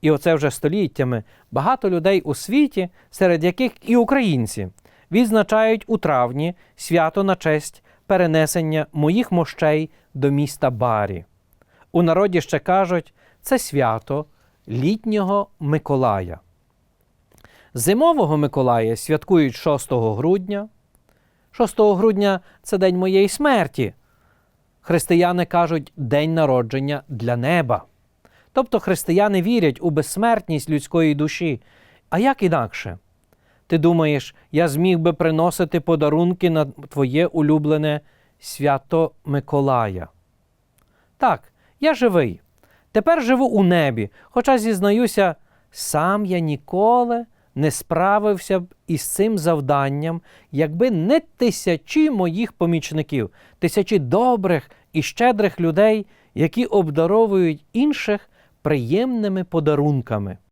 І оце вже століттями багато людей у світі, серед яких і українці, відзначають у травні свято на честь перенесення моїх мощей до міста Барі. У народі ще кажуть, це свято літнього Миколая. Зимового Миколая святкують 6 грудня. 6 грудня це день моєї смерті. Християни кажуть день народження для неба. Тобто християни вірять у безсмертність людської душі. А як інакше? Ти думаєш, я зміг би приносити подарунки на твоє улюблене свято Миколая? Так, я живий. Тепер живу у небі, хоча зізнаюся, сам я ніколи не справився б із цим завданням, якби не тисячі моїх помічників, тисячі добрих і щедрих людей, які обдаровують інших приємними подарунками.